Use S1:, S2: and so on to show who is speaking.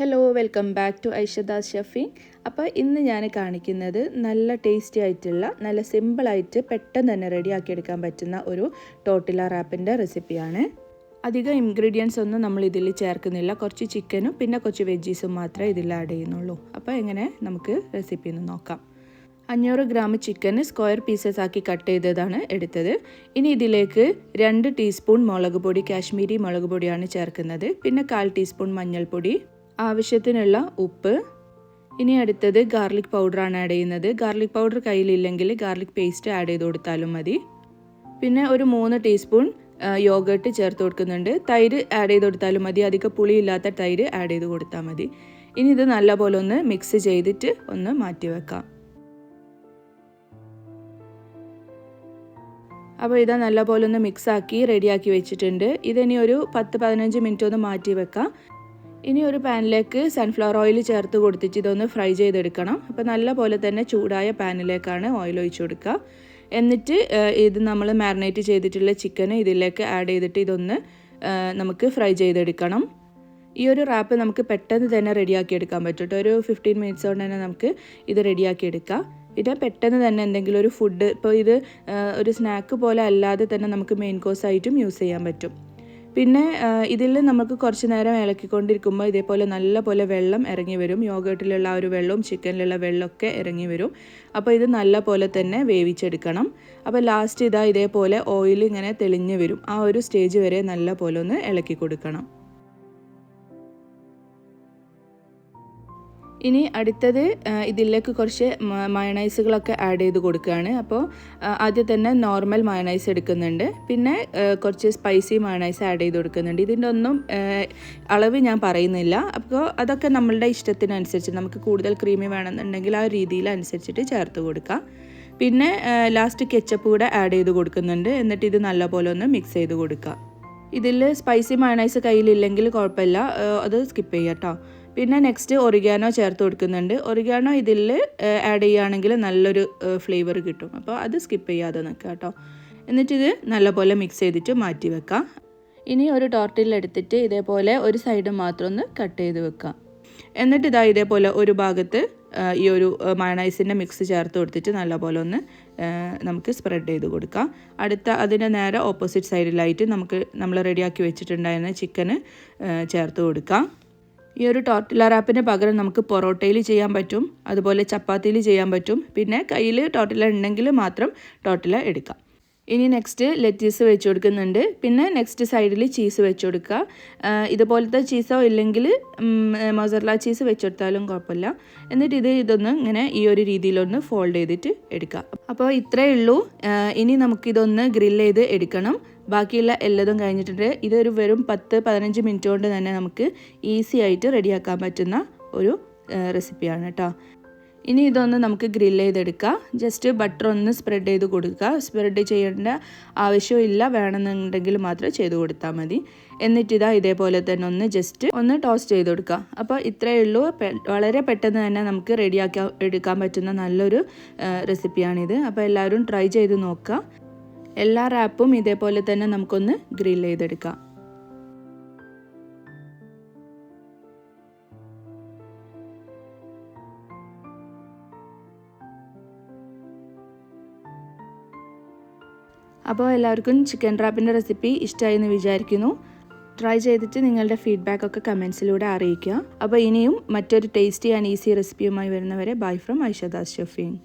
S1: Hello welcome back to Aishadas Shafi അപ്പോൾ ഇന്ന് ഞാൻ കാണിക്കുന്നത് നല്ല ടേസ്റ്റി ആയിട്ടുള്ള നല്ല സിമ്പിളായിട്ട് പെട്ടെന്ന് തന്നെ റെഡിയാക്കിയെടുക്കാൻ പറ്റുന്ന ഒരു ടോട്ടില റാപ്പിന്റെ റെസിപ്പിയാണ് അധികം ഇൻഗ്രീഡിയൻസ് ഒന്നും നമ്മൾ ഇതിൽ ചേർക്കുന്നില്ല. കുറച്ച് ചിക്കനും പിന്നെ കുറച്ച് വെജീസും മാത്രമേ ഇതിൽ ആഡ് ചെയ്യുന്നുള്ളൂ. അപ്പോൾ എങ്ങനെ നമുക്ക് റെസിപ്പി ഒന്ന് നോക്കാം. അഞ്ഞൂറ് ഗ്രാം ചിക്കന് സ്ക്വയർ പീസസ് ആക്കി കട്ട് ചെയ്തതാണ് എടുത്തത്. ഇനി ഇതിലേക്ക് രണ്ട് ടീസ്പൂൺ മുളക് പൊടി കാശ്മീരി മുളക് പൊടിയാണ് ചേർക്കുന്നത്. പിന്നെ കാൽ ടീസ്പൂൺ മഞ്ഞൾപ്പൊടി ആവശ്യത്തിനുള്ള ഉപ്പ്. ഇനി അടുത്തത് ഗാർലിക് പൗഡറാണ് ആഡ് ചെയ്യുന്നത്. ഗാർലിക് പൗഡർ കയ്യിലില്ലെങ്കിൽ ഗാർലിക് പേസ്റ്റ് ആഡ് ചെയ്ത് കൊടുത്താലും മതി. പിന്നെ ഒരു മൂന്ന് ടീസ്പൂൺ യോഗട്ട് ചേർത്ത് കൊടുക്കുന്നുണ്ട്. തൈര് ആഡ് ചെയ്ത് കൊടുത്താലും മതി. അധികം പുളിയില്ലാത്ത തൈര് ആഡ് ചെയ്ത് കൊടുത്താൽ മതി. ഇനി ഇത് നല്ലപോലെ ഒന്ന് മിക്സ് ചെയ്തിട്ട് ഒന്ന് മാറ്റി വെക്കാം. അപ്പോൾ ഇതാ നല്ലപോലെ ഒന്ന് മിക്സ് ആക്കി റെഡിയാക്കി വെച്ചിട്ടുണ്ട്. ഇതിനി ഒരു പത്ത് പതിനഞ്ച് മിനിറ്റ് ഒന്ന് മാറ്റി വെക്കാം. ഇനി ഒരു പാനിലേക്ക് സൺഫ്ലവർ ഓയിൽ ചേർത്ത് കൊടുത്തിട്ട് ഇതൊന്ന് ഫ്രൈ ചെയ്തെടുക്കണം. അപ്പോൾ നല്ല പോലെ തന്നെ ചൂടായ പാനിലേക്കാണ് ഓയിൽ ഒഴിച്ചു കൊടുക്കുക. എന്നിട്ട് ഇത് നമ്മൾ മാരിനേറ്റ് ചെയ്തിട്ടുള്ള ചിക്കൻ ഇതിലേക്ക് ആഡ് ചെയ്തിട്ട് ഇതൊന്ന് നമുക്ക് ഫ്രൈ ചെയ്തെടുക്കണം. ഈ ഒരു റാപ്പ് നമുക്ക് പെട്ടെന്ന് തന്നെ റെഡിയാക്കി എടുക്കാൻ പറ്റും കേട്ടോ ഒരു ഫിഫ്റ്റീൻ മിനിറ്റ്സ് കൊണ്ട് തന്നെ നമുക്ക് ഇത് റെഡിയാക്കി എടുക്കാം. ഇത് പെട്ടെന്ന് തന്നെ എന്തെങ്കിലും ഒരു ഫുഡ് ഇപ്പോൾ ഇത് ഒരു സ്നാക്ക് പോലെ അല്ലാതെ തന്നെ നമുക്ക് മെയിൻ കോഴ്സായിട്ടും യൂസ് ചെയ്യാൻ പറ്റും. പിന്നെ ഇതിൽ നമുക്ക് കുറച്ച് നേരം ഇളക്കിക്കൊണ്ടിരിക്കുമ്പോൾ ഇതേപോലെ നല്ല പോലെ വെള്ളം ഇറങ്ങി വരും. യോഗട്ടിലുള്ള ആ ഒരു വെള്ളവും ചിക്കനിലുള്ള വെള്ളമൊക്കെ ഇറങ്ങി വരും. അപ്പോൾ ഇത് നല്ല പോലെ തന്നെ വേവിച്ചെടുക്കണം. അപ്പോൾ ലാസ്റ്റ് ഇതാ ഇതേപോലെ ഓയിൽ ഇങ്ങനെ തെളിഞ്ഞ് വരും. ആ ഒരു സ്റ്റേജ് വരെ നല്ല പോലെ ഒന്ന് ഇളക്കി കൊടുക്കണം. ഇനി അടുത്തത് ഇതിലേക്ക് കുറച്ച് മയണൈസുകളൊക്കെ ആഡ് ചെയ്ത് കൊടുക്കുകയാണ്. അപ്പോൾ ആദ്യം തന്നെ നോർമൽ മയണൈസ് എടുക്കുന്നുണ്ട്. പിന്നെ കുറച്ച് സ്പൈസി മയണൈസ് ആഡ് ചെയ്ത് കൊടുക്കുന്നുണ്ട്. ഇതിന്റെ ഒന്നും അളവ് ഞാൻ പറയുന്നില്ല. അപ്പോൾ അതൊക്കെ നമ്മളുടെ ഇഷ്ടത്തിനനുസരിച്ച് നമുക്ക് കൂടുതൽ ക്രീമി വേണമെന്നുണ്ടെങ്കിൽ ആ രീതിയിൽ അനുസരിച്ചിട്ട് ചേർത്ത് കൊടുക്കാം. പിന്നെ ലാസ്റ്റ് കെച്ചപ്പ് കൂടെ ആഡ് ചെയ്ത് കൊടുക്കുന്നുണ്ട്. എന്നിട്ട് ഇത് നല്ലപോലെ ഒന്ന് മിക്സ് ചെയ്ത് കൊടുക്കുക ഇതിൽ സ്പൈസി മയണൈസ് കയ്യിലില്ലെങ്കിൽ കുഴപ്പമില്ല. അത് സ്കിപ്പ് ചെയ്യാം കേട്ടോ പിന്നെ നെക്സ്റ്റ് ഒറിഗാനോ ചേർത്ത് കൊടുക്കുന്നുണ്ട്. ഒറിഗാനോ ഇതിൽ ആഡ് ചെയ്യുകയാണെങ്കിൽ നല്ലൊരു ഫ്ലേവർ കിട്ടും. അപ്പോൾ അത് സ്കിപ്പ് ചെയ്യാതെ നിൽക്കുക കേട്ടോ. എന്നിട്ടിത് നല്ലപോലെ മിക്സ് ചെയ്തിട്ട് മാറ്റി വെക്കാം. ഇനി ഒരു ടോർട്ടിൽ എടുത്തിട്ട് ഇതേപോലെ ഒരു സൈഡ് മാത്രം ഒന്ന് കട്ട് ചെയ്ത് വെക്കാം. എന്നിട്ട് ഇതാ ഇതേപോലെ ഒരു ഭാഗത്ത് ഈ ഒരു മയണൈസിന്റെ മിക്സ് ചേർത്ത് കൊടുത്തിട്ട് നല്ലപോലെ ഒന്ന് നമുക്ക് സ്പ്രെഡ് ചെയ്ത് കൊടുക്കാം. അടുത്ത അതിന്റെ നേരെ ഓപ്പോസിറ്റ് സൈഡിലായിട്ട് നമുക്ക് നമ്മൾ റെഡിയാക്കി വെച്ചിട്ടുണ്ടായിരുന്ന ചിക്കന് ചേർത്ത് കൊടുക്കാം. ഈ ഒരു ടോർട്ടില റാപ്പിന് പകരം നമുക്ക് പൊറോട്ടയിൽ ചെയ്യാൻ പറ്റും. അതുപോലെ ചപ്പാത്തിയിൽ ചെയ്യാൻ പറ്റും. പിന്നെ കയ്യിൽ ടോർട്ടില ഉണ്ടെങ്കിൽ മാത്രം ടോർട്ടില എടുക്കാം. ഇനി നെക്സ്റ്റ് ലെറ്റീസ് വെച്ച് കൊടുക്കുന്നുണ്ട്. പിന്നെ നെക്സ്റ്റ് സൈഡിൽ ചീസ് വെച്ച് കൊടുക്കുക. ഇതുപോലത്തെ ചീസോ ഇല്ലെങ്കിൽ മൊസറല ചീസ് വെച്ച് കൊടുത്താലും കുഴപ്പമില്ല. എന്നിട്ട് ഇത് ഇതൊന്ന് ഇങ്ങനെ ഈ ഒരു രീതിയിലൊന്ന് ഫോൾഡ് ചെയ്തിട്ട് എടുക്കുക. അപ്പോൾ ഇത്രയേ ഉള്ളൂ. ഇനി നമുക്കിതൊന്ന് ഗ്രില്ല് ചെയ്ത് എടുക്കണം. ബാക്കിയുള്ള എല്ലതും കഴിഞ്ഞിട്ടുണ്ട്. ഇതൊരു വെറും പത്ത് പതിനഞ്ച് മിനിറ്റ് കൊണ്ട് തന്നെ നമുക്ക് ഈസി ആയിട്ട് റെഡിയാക്കാൻ പറ്റുന്ന ഒരു റെസിപ്പിയാണ് കേട്ടോ. ഇനി ഇതൊന്ന് നമുക്ക് ഗ്രില്ല് ചെയ്തെടുക്കാം. ജസ്റ്റ് ബട്ടർ ഒന്ന് സ്പ്രെഡ് ചെയ്ത് കൊടുക്കുക. സ്പ്രെഡ് ചെയ്യേണ്ട ആവശ്യമില്ല വേണമെന്നുണ്ടെങ്കിൽ മാത്രം ചെയ്ത് കൊടുത്താൽ മതി. എന്നിട്ട് ഇതാ ഇതേപോലെ തന്നെ ഒന്ന് ജസ്റ്റ് ഒന്ന് ടോസ്റ്റ് ചെയ്ത് കൊടുക്കുക. അപ്പോൾ ഇത്രയേ ഉള്ളൂ. വളരെ പെട്ടെന്ന് തന്നെ നമുക്ക് റെഡിയാക്കാൻ എടുക്കാൻ പറ്റുന്ന നല്ലൊരു റെസിപ്പിയാണിത്. അപ്പോൾ എല്ലാവരും ട്രൈ ചെയ്ത് നോക്കുക. എല്ലാ റാപ്പും ഇതേപോലെ തന്നെ നമുക്കൊന്ന് ഗ്രിൽ ചെയ്തെടുക്കാം. അപ്പോൾ എല്ലാവർക്കും ചിക്കൻ റാപ്പിന്റെ റെസിപ്പി ഇഷ്ടമായി എന്ന് വിചാരിക്കുന്നു. ട്രൈ ചെയ്തിട്ട് നിങ്ങളുടെ ഫീഡ്ബാക്ക് ഒക്കെ കമൻസിലൂടെ അറിയിക്കുക. അപ്പോൾ ഇനിയും മറ്റൊരു ടേസ്റ്റി ആൻഡ് ഈസി റെസിപ്പിയുമായി വരുന്നവരെ ബൈ ഫ്രം ഐഷദാസ് ഷഫീൻ